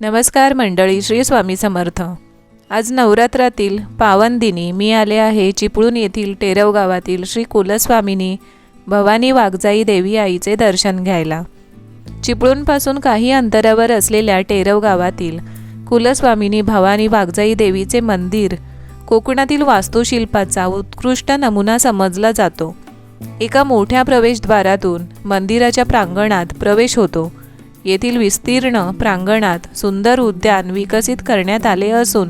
नमस्कार मंडळी श्री स्वामी समर्थ. आज नवरात्रातील पावन दिनी मी आले आहे चिपळूण येथील टेरव गावातील श्री कुलस्वामिनी भवानी वाघजाई देवी आईचे दर्शन घ्यायला. चिपळूणपासून काही अंतरावर असलेल्या टेरव गावातील कुलस्वामिनी भवानी वाघजाई देवीचे मंदिर कोकणातील वास्तुशिल्पाचा उत्कृष्ट नमुना समजला जातो. एका मोठ्या प्रवेशद्वारातून मंदिराच्या प्रांगणात प्रवेश होतो. येथील विस्तीर्ण प्रांगणात सुंदर उद्यान विकसित करण्यात आले असून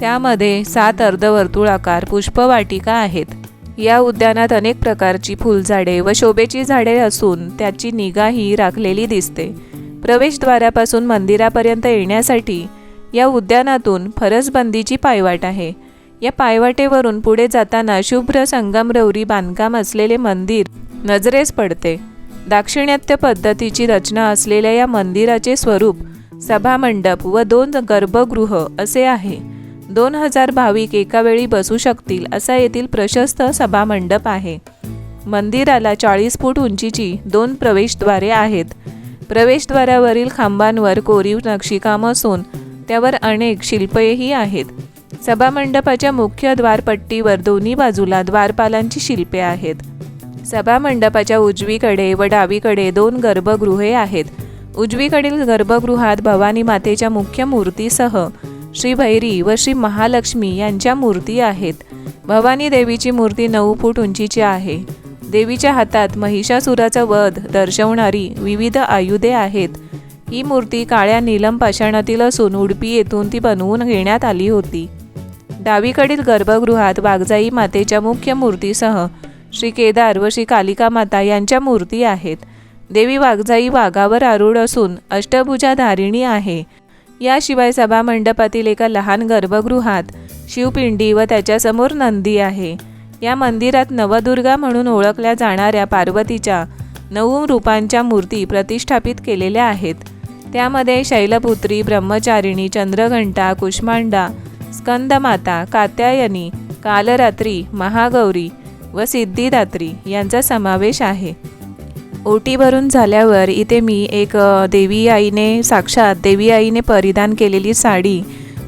त्यामध्ये सात अर्धवर्तुळाकार पुष्पवाटिका आहेत. या उद्यानात अनेक प्रकारची फुलझाडे व शोभेची झाडे असून त्याची निगाही राखलेली दिसते. प्रवेशद्वारापासून मंदिरापर्यंत येण्यासाठी या उद्यानातून फरसबंदीची पायवाट आहे. या पायवाटेवरून पुढे जाताना शुभ्र संगमरवरी बांधकाम असलेले मंदिर नजरेस पडते. दाक्षिणात्य पद्धतीची रचना असलेल्या या मंदिराचे स्वरूप सभामंडप व दोन गर्भगृह असे आहे. दोन हजार भाविक एका वेळी बसू शकतील असा येथील प्रशस्त सभामंडप आहे. मंदिराला चाळीस फूट उंचीची दोन प्रवेशद्वारे आहेत. प्रवेशद्वारावरील खांबांवर कोरीव नक्षीकाम असून त्यावर अनेक शिल्पेही आहेत. सभामंडपाच्या मुख्य द्वारपट्टीवर दोन्ही बाजूला द्वारपालांची शिल्पे आहेत. सभामंडपाच्या उजवीकडे व डावीकडे दोन गर्भगृहे आहेत. उजवीकडील गर्भगृहात भवानी मातेच्या मुख्य मूर्तीसह श्री भैरी व श्री महालक्ष्मी यांच्या मूर्ती आहेत. भवानी देवीची मूर्ती नऊ फूट उंचीची आहे. देवीच्या हातात महिषासुराचा वध दर्शवणारी विविध आयुधे आहेत. ही मूर्ती काळ्या नीलम पाषाणातील असून उडपी येथून ती बनवून घेण्यात आली होती. डावीकडील गर्भगृहात वाघजाई मातेच्या मुख्य मूर्तीसह श्री केदार व श्री कालिका माता यांच्या मूर्ती आहेत. देवी वाघजाई वाघावर आरूढ असून अष्टभुजा धारिणी आहे. याशिवाय सभामंडपातील एका लहान गर्भगृहात शिवपिंडी व त्याच्यासमोर नंदी आहे. या मंदिरात नवदुर्गा म्हणून ओळखल्या जाणाऱ्या पार्वतीच्या नऊ रूपांच्या मूर्ती प्रतिष्ठापित केलेल्या आहेत. त्यामध्ये शैलपुत्री ब्रह्मचारिणी चंद्रघंटा कुष्मांडा स्कंदमाता कात्यायनी कालरात्री महागौरी व सिद्धिदात्री यांचा समावेश आहे. ओटी भरून झाल्यावर इथे मी एक देवी आईने साक्षात देवी आईने परिधान केलेली साडी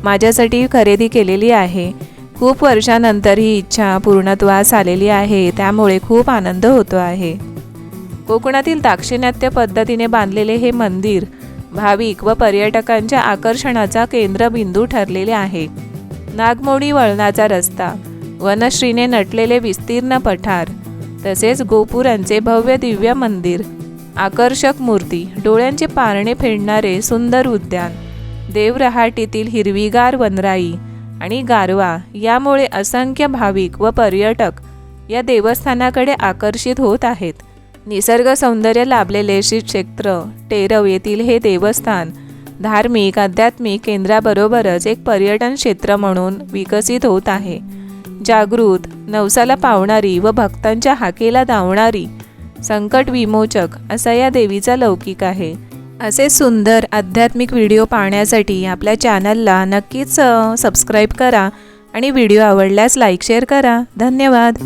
माझ्यासाठी खरेदी केलेली आहे. खूप वर्षानंतर ही इच्छा पूर्णत्वास आलेली आहे त्यामुळे खूप आनंद होतो आहे. कोकणातील दाक्षिणात्य पद्धतीने बांधलेले हे मंदिर भाविक व पर्यटकांच्या आकर्षणाचा केंद्रबिंदू ठरलेले आहे. नागमोडी वळणाचा रस्ता वनश्रीने नटलेले विस्तीर्ण पठार तसेच गोपुरांचे भव्य दिव्य मंदिर आकर्षक मूर्ती डोळ्यांचे पारणे फेडणारे सुंदर उद्यान देवरहाटीतील हिरवीगार वनराई आणि गारवा यामुळे असंख्य भाविक व पर्यटक या देवस्थानाकडे आकर्षित होत आहेत. निसर्ग सौंदर्य लाभलेले श्री क्षेत्र टेरव येथील हे देवस्थान धार्मिक आध्यात्मिक केंद्राबरोबरच एक पर्यटन क्षेत्र म्हणून विकसित होत आहे. जागृत नवसाला पावणारी व भक्तांच्या हाकेला धावणारी संकट विमोचक असा या देवीचा लौकिक आहे. असे सुंदर आध्यात्मिक व्हिडिओ पाहण्यासाठी आपल्या चॅनलला नक्कीच सबस्क्राईब करा आणि व्हिडिओ आवडल्यास लाईक शेअर करा. धन्यवाद.